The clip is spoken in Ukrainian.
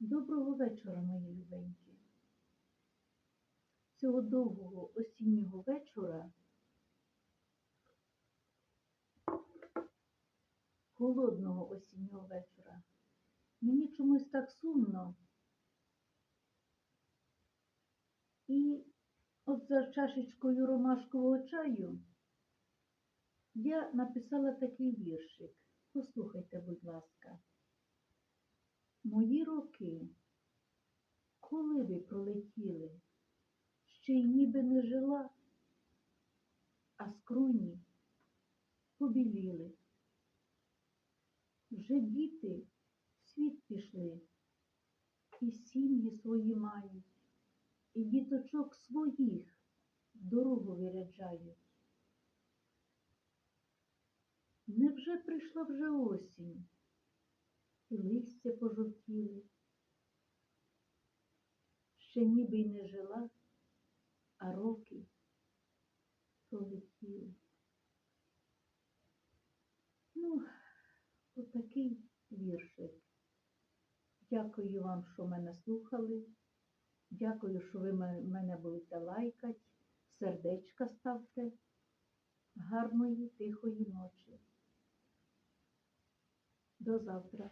Доброго вечора, мої любенькі. Цього довгого осіннього вечора, холодного осіннього вечора, мені чомусь так сумно. І от за чашечкою ромашкового чаю я написала такий віршик. Послухайте, будь ласка. Мої роки, коли ви пролетіли, ще й ніби не жила, а скроні побіліли. Вже діти в світ пішли, і сім'ї свої мають, і діточок своїх дорогу виряджають. Невже прийшла вже осінь? І листя пожовтіли. Ще ніби й не жила, а роки пролетіли. Ну, отакий віршик. Дякую вам, що мене слухали. Дякую, що ви мене будете лайкати, сердечка ставте. Гарної, тихої ночі. До завтра.